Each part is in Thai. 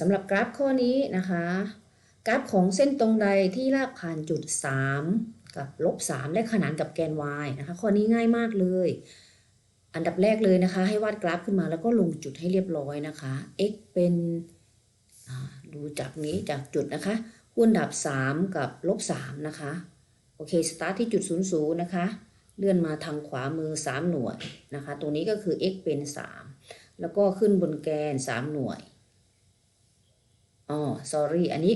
สำหรับกราฟข้อนี้นะคะ กราฟของเส้นตรงใดที่ลากผ่านจุด 3 กับลบ3และขนานกับแกน y นะคะข้อนี้ง่ายมากเลย อันดับแรกเลยนะคะ ให้วาดกราฟขึ้นมาแล้วก็ลงจุดให้เรียบร้อยนะคะ x เป็นดูจากนี้จากจุดนะคะคูณดับ 3 กับลบ3นะคะ โอเค สตาร์ทที่จุด 00 นะคะ เลื่อนมาทางขวามือ 3 หน่วยนะคะ ตรงนี้ก็คือ x เป็น 3 แล้วก็ขึ้นบนแกน 3 หน่วย อ๋อ sorry อันนี้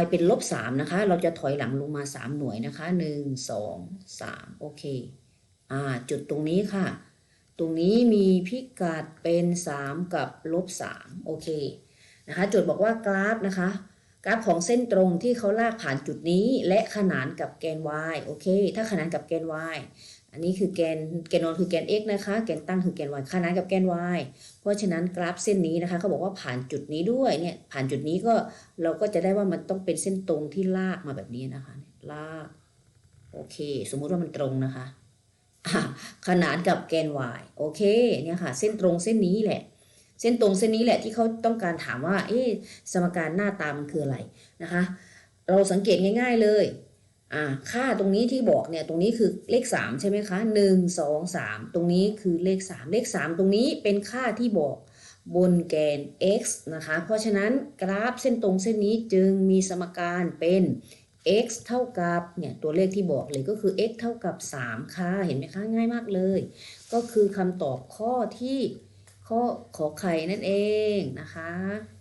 y เป็นลบ3นะคะ เราจะถอยหลังลงมา 3 หน่วยนะคะ 1 2 3 โอเค อ่า จุดตรงนี้ค่ะ ตรงนี้มีพิกัดเป็น 3 กับลบ3โอเค นะคะจทย์บอกว่ากราฟนะคะ กราฟของเส้นตรงที่เขาลากผ่านจุดนี้ และขนานกับแกน y โอเค ถ้าขนานกับแกน y อันนี้คือแกนแกนนอนคือแกน x นะคะ แกนตั้งคือแกน y ขนานกับแกน y เพราะฉะนั้นกราฟเส้นนี้นะคะเขาบอกว่าผ่านจุดนี้ด้วยเนี่ยผ่านจุดนี้ก็เราก็จะได้ว่ามันต้องเป็นเส้นตรงที่ลากมาแบบนี้นะคะลากโอเค สมมุติว่ามันตรงนะคะอะขนานกับแกน y โอเคเนี่ยค่ะ เส้นตรงเส้นนี้แหละ เส้นตรงเส้นนี้แหละที่เขาต้องการถามว่า เอ๊ะสมการหน้าตามันคืออะไรนะคะ เราสังเกตง่าย ๆเลย อ่าค่าตรงนี้ที่บอกเนี่ยตรงนี้คือเลข3ใช่ไหมคะ1 2 3 ตรงนี้คือเลข 3 เลข 3 ตรงนี้เป็นค่าที่บอกบนแกน x นะคะ เพราะฉะนั้นกราฟเส้นตรงเส้นนี้จึงมีสมการเป็น x เท่ากับเนี่ยตัวเลขที่บอกเลยก็คือ x เท่ากับ 3 ค่ะ เห็นไหมคะง่ายมากเลย ก็คือคำตอบข้อที่ข้อขอไข่นั่นเองนะคะ